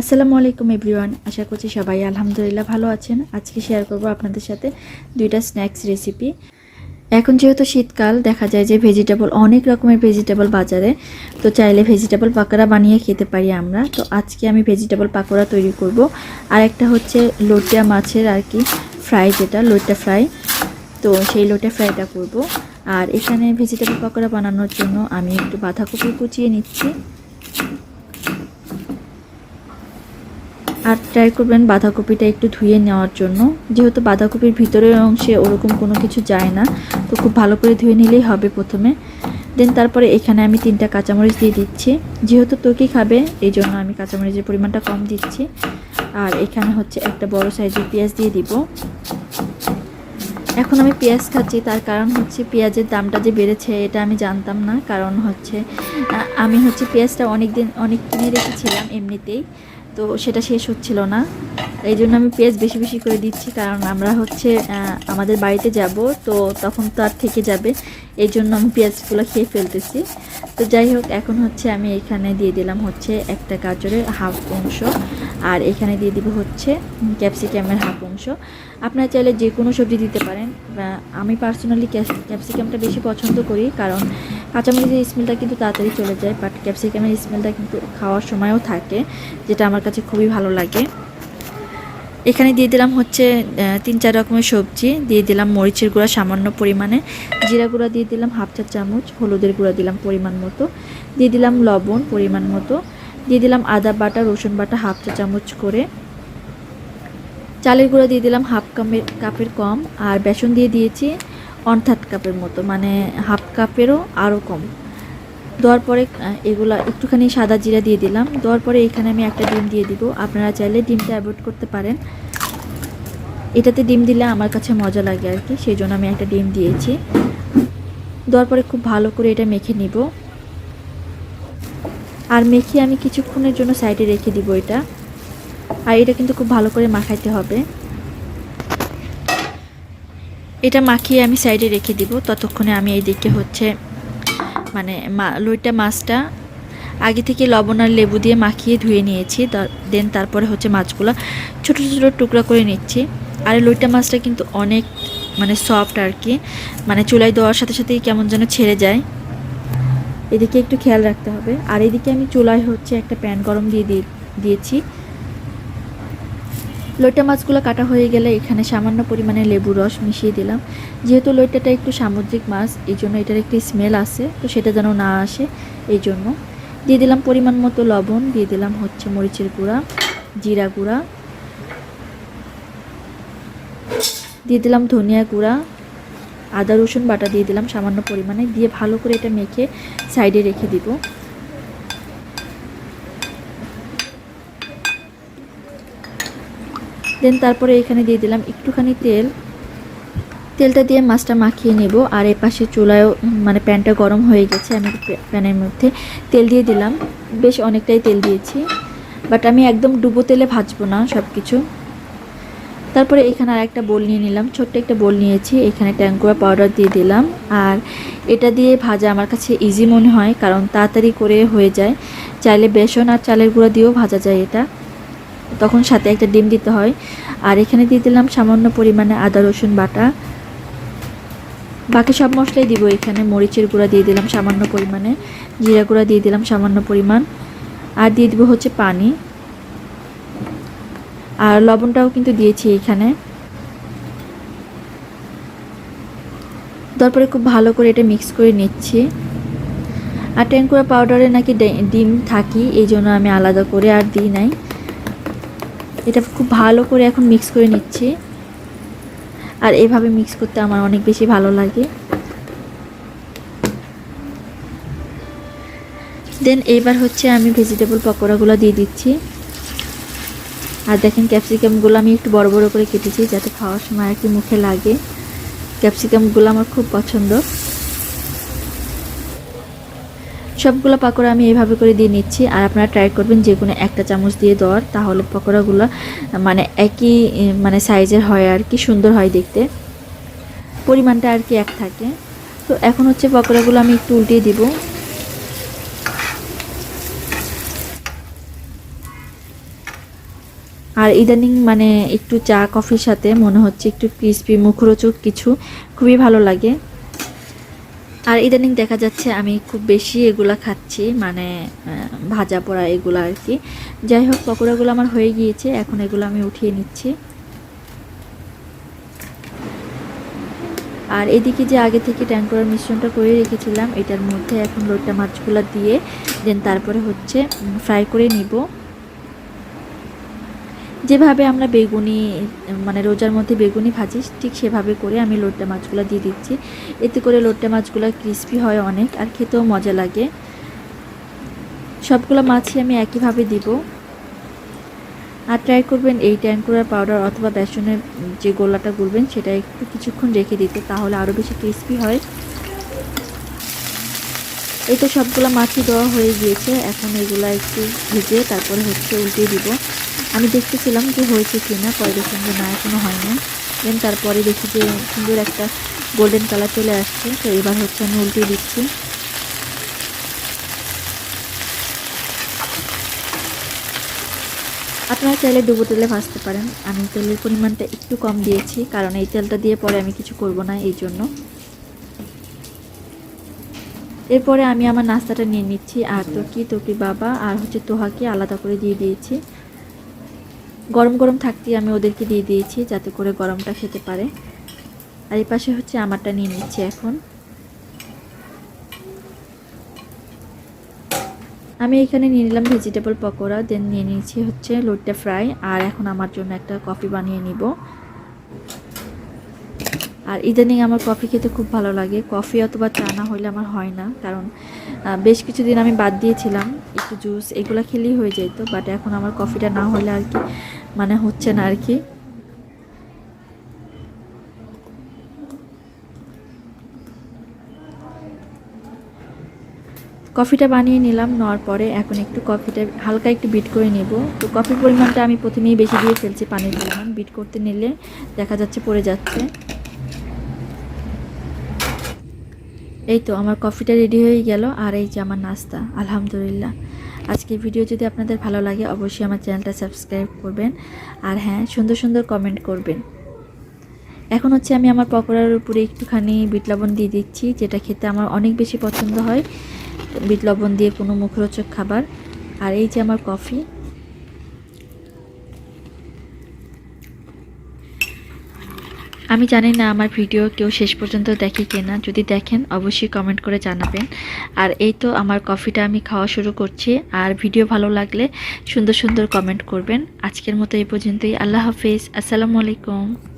আসসালামু আলাইকুম এভরিওয়ান, আশা করছি সবাই আলহামদুলিল্লাহ ভালো আছেন। আজকে শেয়ার করব আপনাদের সাথে দুইটা স্ন্যাক্স রেসিপি। এখন যেহেতু শীতকাল, দেখা যায় যে ভেজিটেবল অনেক রকমের ভেজিটেবল বাজারে, তো চাইলে ভেজিটেবল পাকোড়া বানিয়ে খেতে পারি আমরা। তো আজকে আমি ভেজিটেবল পাকোড়া তৈরি করব। আর একটা হচ্ছে লোটিয়া মাছের আর কি ফ্রাই যেটা, লোটা ফ্রাই। তো সেই লোটে ফ্রাইটা করব। আর এখানে ভেজিটেবল পকোড়া বানানোর জন্য আমি একটু বাঁধাকপি কুচিয়ে নিচ্ছি। আর ট্রাই করবেন বাঁধাকপিটা একটু ধুয়ে নেওয়ার জন্য। যেহেতু বাঁধাকপির ভিতরের অংশে ওরকম কোনো কিছু যায় না, তো খুব ভালো করে ধুয়ে নিলেই হবে প্রথমে। দেন তারপরে এখানে আমি তিনটা কাঁচামরিচ দিয়ে দিচ্ছি। যেহেতু তোকে খাবে এই জন্য আমি কাঁচামরিচের পরিমাণটা কম দিচ্ছি। আর এখানে হচ্ছে একটা বড় সাইজের পেঁয়াজ দিয়ে দিব। এখন আমি পেঁয়াজ খাচ্ছি, তার কারণ হচ্ছে পেঁয়াজের দামটা যে বেড়েছে এটা আমি জানতাম না। কারণ হচ্ছে আমি হচ্ছে পেঁয়াজটা অনেক দিন অনেক কিনে রেখেছিলাম এমনিতেই, তো সেটা শেষ হচ্ছিল না। এই জন্য আমি পেঁয়াজ বেশি বেশি করে দিচ্ছি, কারণ আমরা হচ্ছে আমাদের বাড়িতে যাব, তো তখন তো আর থেকে যাবে। এই জন্য আমি পেঁয়াজগুলো খেয়ে ফেলতেছি। তো যাই হোক, এখন হচ্ছে আমি এখানে দিয়ে দিলাম হচ্ছে একটা গাজরের হাফ অংশ, আর এখানে দিয়ে দিব হচ্ছে ক্যাপসিকামের হাফ অংশ। আপনারা চাইলে যে কোনো সবজি দিতে পারেন। আমি পার্সোনালি ক্যাপসিকামটা বেশি পছন্দ করি, কারণ কাঁচামরিচের স্মেলটা কিন্তু তাড়াতাড়ি চলে যায়, বাট ক্যাপসিকামের স্মেলটা কিন্তু খাওয়ার সময়ও থাকে, যেটা আমার কাছে খুবই ভালো লাগে। এখানে দিয়ে দিলাম হচ্ছে তিন চার রকমের সবজি, দিয়ে দিলাম মরিচের গুঁড়া সামান্য পরিমাণে, জিরা গুঁড়া দিয়ে দিলাম হাফ চা চামচ, হলুদের গুঁড়া দিলাম পরিমাণ মতো, দিয়ে দিলাম লবণ পরিমাণ মতো, দিয়ে দিলাম আদা বাটা, রসুন বাটা হাফ চা চামচ করে, চালের গুঁড়া দিয়ে দিলাম হাফ কাপের কাপের কম, আর বেসন দিয়ে দিয়েছি ওয়ান থার্ড কাপের মতো মানে হাফ কাপেরও আরও কম। দেওয়ার পরে এগুলা একটুখানি সাদা জিরা দিয়ে দিলাম। দেওয়ার পরে এখানে আমি একটা ডিম দিয়ে দিব। আপনারা চাইলে ডিমটা অ্যাভয়েড করতে পারেন। এটাতে ডিম দিলে আমার কাছে মজা লাগে আর কি সেই জন্য আমি একটা ডিম দিয়েছি। দেওয়ার পরে খুব ভালো করে এটা মেখে নিব। আর মেখে আমি কিছুক্ষণের জন্য সাইডে রেখে দিব এটা। আর এটা কিন্তু খুব ভালো করে মাখাইতে হবে। এটা মাখিয়ে আমি সাইডে রেখে দিব। ততক্ষণে আমি এইদিকে হচ্ছে মানে লইটা মাছটা আগে থেকে লবণ আর লেবু দিয়ে মাখিয়ে ধুয়ে নিয়েছি দেন তারপরে হচ্ছে মাছগুলো ছোট ছোট টুকরা করে নিচ্ছি। আর লইটা মাছটা কিন্তু অনেক মানে সফট আর কি মানে চুলায় দেওয়ার সাথে সাথেই কেমন যেন ছেড়ে যায়। এদিকে একটু খেয়াল রাখতে হবে। আর এদিকে আমি চুলায় হচ্ছে একটা প্যান গরম দিয়ে, দিয়েছি। লইটা মাছগুলো কাটা হয়ে গেলে এখানে সামান্য পরিমাণে লেবু রস মিশিয়ে দিলাম। যেহেতু লইটাটা একটু সামুদ্রিক মাছ এই জন্য এটার একটি স্মেল আসে তো সেটা যেন না আসে এই জন্য দিয়ে দিলাম পরিমাণ মতো লবণ, দিয়ে দিলাম হচ্ছে মরিচের গুঁড়া, জিরা গুঁড়া। দিয়ে দিলাম ধনিয়া গুঁড়া, আদা রসুন বাটা দিয়ে দিলাম সামান্য পরিমাণে, দিয়ে ভালো করে এটা মেখে সাইডে রেখে দিব। দেন তারপরে এখানে দিয়ে দিলাম একটুখানি তেল। তেলটা দিয়ে মাছটা মাখিয়ে নেব। আর এ পাশে চুলায়ও মানে প্যানটা গরম হয়ে গেছে আমি প্যানের মধ্যে। তেল দিয়ে দিলাম। বেশ অনেকটাই তেল দিয়েছি। বাট আমি একদম ডুবো তেলে ভাজবো না সব কিছু তারপরে এখানে আর একটা বোল নিয়ে নিলাম। ছোট্ট একটা বোল নিয়েছি। এখানে ট্যাঙ্কুয়া পাউডার দিয়ে দিলাম। আর এটা দিয়ে ভাজা আমার কাছে ইজি মনে হয়, কারণ তাড়াতাড়ি করে হয়ে যায়। চাইলে বেসন আর চালের গুঁড়া দিয়েও ভাজা যায় এটা। তখন সাথে একটা ডিম দিতে হয়। আর এখানে দিয়ে দিলাম সামান্য পরিমাণে আদা, রসুন বাটা। বাকি সব মশলাই দিব এখানে। মরিচের গুঁড়া দিয়ে দিলাম সামান্য পরিমাণে। জিরা গুঁড়া দিয়ে দিলাম সামান্য পরিমাণ। আর দিয়ে দিব হচ্ছে পানি। আর লবণটাও কিন্তু দিয়েছি এখানে। তারপরে খুব ভালো করে এটা মিক্স করে নিচ্ছি। আর টেনকুড়া পাউডারে নাকি ডিম থাকি, এই জন্য আমি আলাদা করে আর দিই নাই। এটা খুব ভালো করে এখন মিক্স করে নিচ্ছি। আর এভাবে মিক্স করতে আমার অনেক বেশি ভালো লাগে। দেন এবার হচ্ছে আমি ভেজিটেবল পকোড়াগুলো দিয়ে দিচ্ছি। আর দেখেন ক্যাপসিকামগুলো আমি একটু বড় বড় করে কেটেছি যাতে খাওয়ার সময় আর কি মুখে লাগে। ক্যাপসিকামগুলো আমার খুব পছন্দ। সবগুলো পাকোড়া আমি এভাবে করে দিয়ে নিচ্ছি, আর আপনারা ট্রাই করবেন যে কোনো একটা চামচ দিয়ে দেওয়ার, তাহলে পকোড়াগুলো মানে একই মানে সাইজের হয় আর কি, সুন্দর হয় দেখতে। পরিমাণটা আর কি এক থাকে। তো এখন হচ্ছে পকোড়াগুলো আমি একটু উল্টিয়ে দিব। আর ইদানিং মানে একটু চা, কফির সাথে মনে হচ্ছে একটু ক্রিসপি মুখরোচক কিছু, খুবই ভালো লাগে। আর ইদানিং দেখা যাচ্ছে আমি খুব বেশি এগুলা খাচ্ছি মানে ভাজা পোড়া এগুলো আর কি। যাই হোক, পকোড়াগুলো আমার হয়ে গিয়েছে, এখন এগুলো আমি উঠিয়ে নিচ্ছি। আর এদিকে যে আগে থেকে ট্যাঙ্করার মিশ্রণটা করে রেখেছিলাম, এটার মধ্যে এখন লোটটা মাছগুলো দিয়ে দেন, তারপরে হচ্ছে ফ্রাই করে নিব। যেভাবে আমরা বেগুনি মানে রোজার মধ্যে বেগুনি ভাজি ঠিক সেভাবে করে আমি লোট্টা মাছগুলো দিয়ে দিচ্ছি। এতে করে লোট্টা মাছগুলো ক্রিস্পি হয় অনেক আর খেতেও মজা লাগে। সবগুলো মাছই আমি একইভাবে দিব। আর ট্রাই করবেন এই ট্যাঙ্কুরার পাউডার অথবা বেসনের যে গোলাটা গুলবেন, সেটা একটু কিছুক্ষণ রেখে দিতে, তাহলে আরও বেশি ক্রিস্পি হয়। এই তো সবগুলো মাছই দেওয়া হয়ে গিয়েছে, এখন এগুলো একটু ভেজে তারপরে হচ্ছে উল্টিয়ে দিব। আমি দেখতেছিলাম যে হয়েছে কি না পরে দেখলাম যে না এখনও হয় না দেন তারপরে দেখি যে সুন্দর একটা গোল্ডেন কালার চলে আসছে তো এবার হচ্ছে আমি উল্টিয়ে দিচ্ছি। আপনারা চাইলে ডুবো তেলে ভাজতে পারেন। আমি তেলের পরিমাণটা একটু কম দিয়েছি কারণ এই তেলটা দিয়ে পরে আমি কিছু করব না এই জন্য। এরপরে আমি আমার নাস্তাটা নিয়ে নিচ্ছি আর তোকি তোকি বাবা আর হচ্ছে তোহাকে আলাদা করে দিয়ে দিয়েছি। গরম গরম থাকতেই আমি ওদেরকে দিয়ে দিয়েছি যাতে করে গরমটা খেতে পারে। আর এই পাশে হচ্ছে আমারটা নিয়ে নিচ্ছি এখন। আমি এখানে নিয়ে নিলাম ভেজিটেবল পকোড়া দেন নিয়ে নিয়েছি হচ্ছে লোটটা ফ্রাই, আর এখন আমার জন্য একটা কফি বানিয়ে নিব। আর ইদানিং আমার কফি খেতে খুব ভালো লাগে। কফি অথবা চা না হলে আমার হয় না। কারণ বেশ কিছুদিন আমি বাদ দিয়েছিলাম। একটু জুস এগুলো খেলেই হয়ে যেত বাট এখন আমার কফিটা না হলে আর কি মানে হচ্ছে না আর কি। কফিটা বানিয়ে নিলাম, নেওয়ার পরে এখন একটু কফিটা, হালকা একটু বিট করে নেব। তো কফির পরিমাণটা আমি প্রথমেই বেশি দিয়ে ফেলছি পানির পরিমাণ। বিট করতে নিলে দেখা যাচ্ছে পড়ে যাচ্ছে। এই তো, আমার কফিটা রেডি হয়ে গেল আর এই যে আমার নাস্তা, আলহামদুলিল্লাহ। আজকে ভিডিও যদি আপনাদের ভালো লাগে, অবশ্যই আমার চ্যানেলটা সাবস্ক্রাইব করবেন। আর হ্যাঁ সুন্দর সুন্দর কমেন্ট করবেন। এখন হচ্ছে আমি আমার পকোড়ার উপরে একটুখানি বিট লবণ দিয়ে দিচ্ছি, যেটা খেতে আমার অনেক বেশি পছন্দ হয়। বিট লবণ দিয়ে কোনো মুখরোচক খাবার। আর এই যে আমার কফি আমি জানি না আমার ভিডিও কেউ শেষ পর্যন্ত দেখে কিনা যদি দেখেন, অবশ্যই কমেন্ট করে জানাবেন। আর এই তো আমার কফিটা আমি খাওয়া শুরু করছি। আর ভিডিও ভালো লাগলে সুন্দর সুন্দর কমেন্ট করবেন। আজকের মতো এই পর্যন্তই। আল্লাহ হাফিজ। আসসালামু আলাইকুম।